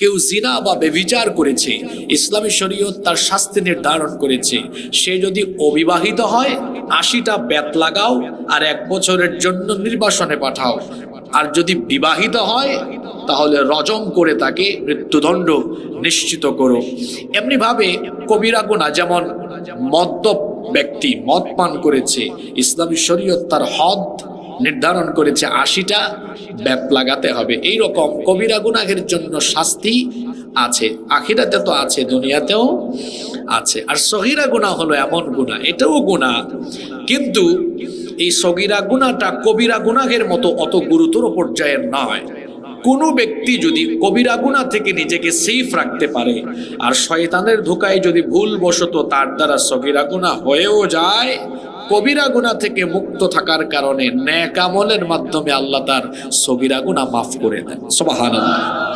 কেউ জিনা বা বেবিচার করেছে, ইসলামী শরীয়ত তার শাস্তি নির্ধারণ করেছে। সে যদি অবিবাহিত হয়, আশিটা বেত লাগাও আর এক বছরের জন্য নির্বাসনে পাঠাও। আর যদি বিবাহিত হয়, তাহলে রজম করে তাকে মৃত্যুদণ্ড নিশ্চিত করো। এমনিভাবে কবিরা গুণা যেমন মদ্যপ ব্যক্তি মদ পান করেছে, ইসলামী শরীয়ত তার হদ নির্ধারণ করেছে আশিটা ব্যাপ লাগাতে হবে। এই রকম কবিরা গুনাহের জন্য শাস্তি আছে। আখিরাতে তো আছে, দুনিয়াতেও আছে। আর সহিরা গুণা হলো এমন গুণা, এটাও গুণা। কিন্তু এই সগিরা গুণাটা কবিরা গুনাহের মতো অত গুরুতর পর্যায়ের নয়। কোনো ব্যক্তি যদি কবিরা গুণা থেকে নিজেকে সেফ রাখতে পারে আর শয়তানের ধোকায় যদি ভুলবশত তার দ্বারা সগিরা গুণা হয়েও যায় কবিরা গুণা থেকে মুক্ত থাকার কারণে ন্যাক আমলের মাধ্যমে আল্লাহ তার সগিরা গুণা মাফ করে দেন। সুবহানাল্লাহ।